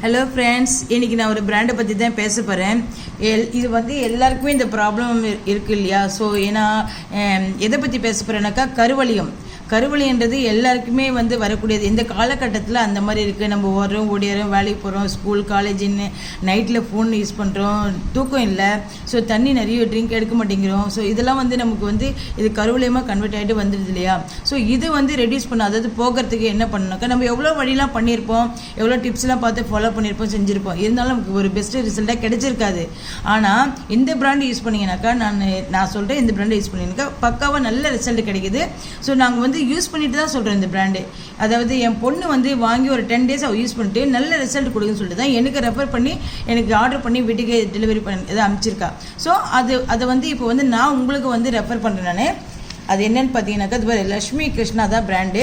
Hello friends இன்னைக்கு நான் ஒரு பிராண்டை பற்றி தான் பேச போகிறேன் எல் இது வந்து எல்லாருக்குமே இந்த ப்ராப்ளம் இருக்கு இல்லையா? ஸோ ஏன்னா எதை பற்றி பேச போகிறேன்னாக்கா கருவலியம் கருவலின்றது எல்லாருக்குமே வந்து வரக்கூடியது. இந்த காலகட்டத்தில் அந்த மாதிரி இருக்குது நம்ம வரோம் ஓடியாரோம் வேலைக்கு போகிறோம் ஸ்கூல் காலேஜின்னு நைட்டில் ஃபோன் யூஸ் பண்ணுறோம் தூக்கம் இல்லை. ஸோ தண்ணி நிறைய ட்ரிங்க் எடுக்க மாட்டேங்கிறோம். ஸோ இதெல்லாம் வந்து நமக்கு வந்து இது கருவலியமாக கன்வெர்ட் ஆகிட்டு வந்துடுது இல்லையா? ஸோ இது வந்து ரெடியூஸ் பண்ண அதாவது போகிறதுக்கு என்ன பண்ணணும்னாக்கா நம்ம எவ்வளோ வழிலாம் பண்ணியிருப்போம் எவ்வளோ டிப்ஸ்லாம் பார்த்து ஃபாலோ பண்ணியிருப்போம் செஞ்சுருப்போம். இருந்தாலும் நமக்கு ஒரு பெஸ்ட்டு ரிசல்ட்டாக கிடைச்சிருக்காது. ஆனால் இந்த பிராண்ட் யூஸ் பண்ணீங்கன்னாக்கா நான் நான் சொல்கிறேன் இந்த பிராண்டை யூஸ் பண்ணிங்கனாக்கா பக்காவாக நல்ல ரிசல்ட் கிடைக்குது. ஸோ நாங்கள் வந்து யூஸ் பண்ணிட்டு தான் சொல்கிறேன் இந்த பிராண்டு அதாவது என் பொண்ணு வந்து வாங்கி ஒரு டென் டேஸ் அவள் யூஸ் பண்ணிட்டு நல்ல ரிசல்ட் கொடுக்குன்னு சொல்லிட்டு தான் எனக்கு ரெஃபர் பண்ணி எனக்கு ஆர்டர் பண்ணி வீட்டுக்கு டெலிவரி பண்ணி இதை அனுப்பிச்சிருக்கா. ஸோ அது அதை வந்து இப்போ வந்து நான் உங்களுக்கு வந்து ரெஃபர் பண்ணுறேன் நான். அது என்னென்னு பார்த்தீங்கன்னாக்கா இது லக்ஷ்மி கிருஷ்ணா தான் brand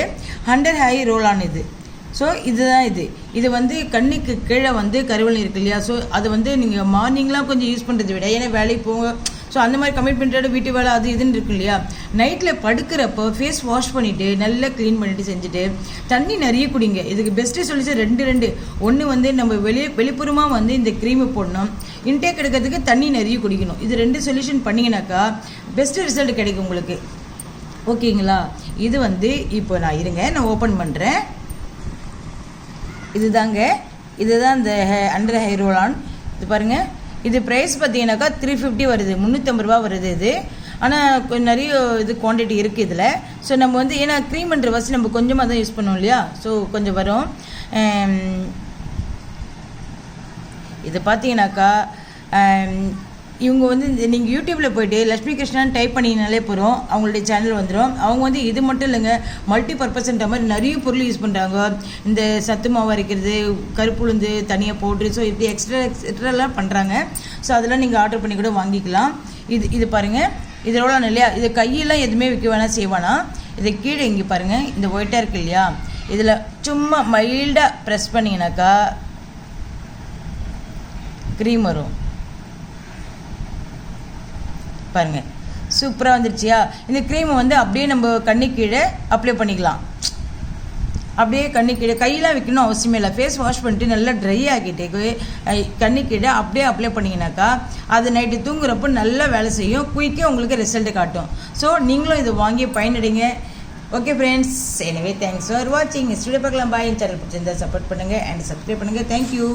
hundred high roll on இது. ஸோ இதுதான் இது. இது வந்து கண்ணுக்கு கீழே வந்து கருவல் இருக்கு இல்லையா? ஸோ அது வந்து நீங்கள் மார்னிங்லாம் கொஞ்சம் யூஸ் பண்ணுறதை விட ஏன்னா வேலைக்கு போங்க ஸோ அந்த மாதிரி கமிட்மெண்ட்டோட வீட்டு வேலை அது இதுன்னு இருக்கு இல்லையா? நைட்டில் படுக்கிறப்போ ஃபேஸ் வாஷ் பண்ணிவிட்டு நல்லா க்ளீன் பண்ணிவிட்டு செஞ்சுட்டு தண்ணி நிறைய குடிங்க. இதுக்கு பெஸ்ட்டு சொல்லிச்சு ரெண்டு ரெண்டு. ஒன்று வந்து நம்ம வெளியே வெளிப்புறமாக வந்து இந்த க்ரீமை போடணும். இன்டேக் எடுக்கிறதுக்கு தண்ணி நிறைய குடிக்கணும். இது ரெண்டு சொல்யூஷன் பண்ணிங்கனாக்கா பெஸ்ட்டு ரிசல்ட் கிடைக்கும் உங்களுக்கு. ஓகேங்களா? இது வந்து இப்போ நான் இருங்க நான் ஓப்பன் பண்ணுறேன் இதுதாங்க. இதுதான் இந்த அண்டர் ஹைரோலான் இது பாருங்க. இது ப்ரைஸ் பார்த்தீங்கன்னாக்கா த்ரீ ஃபிஃப்டி வருது. முந்நூற்றம்பது ரூபா வருது இது. ஆனால் கொஞ்சம் நிறைய இது குவான்டிட்டி இருக்குது இதில். ஸோ நம்ம வந்து ஏன்னா பண்ணுற ஃபஸ்ட் நம்ம கொஞ்சமாக தான் யூஸ் பண்ணுவோம் இல்லையா? ஸோ கொஞ்சம் வரும். இது பார்த்தீங்கன்னாக்கா இவங்க வந்து இந்த நீங்கள் யூடியூப்பில் போயிட்டு லட்சுமி கிருஷ்ணன் டைப் பண்ணிங்கனாலே போகிறோம் அவங்களுடைய சேனல் வந்துடும் அவங்க வந்து இது மட்டும் இல்லைங்க மல்டி பர்பஸ்ன்ற மாதிரி நிறைய பொருள் யூஸ் பண்ணுறாங்க இந்த சத்து மாவு அரைக்கிறது கருப்புளுந்து தனியாக போட்டு ஸோ இப்படி எக்ஸ்ட்ரா எக்ஸ்ட்ராலாம் பண்ணுறாங்க ஸோ அதெல்லாம் நீங்கள் ஆர்டர் பண்ணி கூட வாங்கிக்கலாம். இது இது பாருங்கள் இதோட இல்லையா இது கையெல்லாம் எதுவுமே விற்க வேணாம் செய்வானா இதை கீழே இங்கே பாருங்கள் இந்த ஒயிட்டாக இருக்கு இல்லையா? இதில் சும்மா மைல்டாக ப்ரெஸ் பண்ணிங்கனாக்கா க்ரீம் வரும். பாருங்க. சூப்பராக வந்துருச்சியா? இந்த க்ரீமை வந்து அப்படியே நம்ம கண்ணு கீழே அப்ளை பண்ணிக்கலாம். அப்படியே கண்ணு கீழே கையெல்லாம் வைக்கணும் அவசியமே இல்லை. ஃபேஸ் வாஷ் பண்ணிட்டு நல்லா ட்ரை ஆக்கிட்டு ஐ- கண்ணு கீழே அப்படியே அப்ளை பண்ணிங்கனாக்கா அது நைட்டு தூங்குறப்போ நல்லா வேலை செய்யும். குயிக்காக உங்களுக்கு ரிசல்ட் காட்டும். ஸோ நீங்களும் இதை வாங்கி பயனடைங்க. ஓகே ஃப்ரெண்ட்ஸ் எனவே தேங்க்ஸ் ஃபார் வாட்சிங் ஸ்டுடியோ பார்க்கலாம். பாய் சேனல் பிடிச்சிருந்தா சப்போர்ட் பண்ணுங்கள் அண்ட் சப்ஸ்கிரைப் பண்ணுங்கள் தேங்க்யூ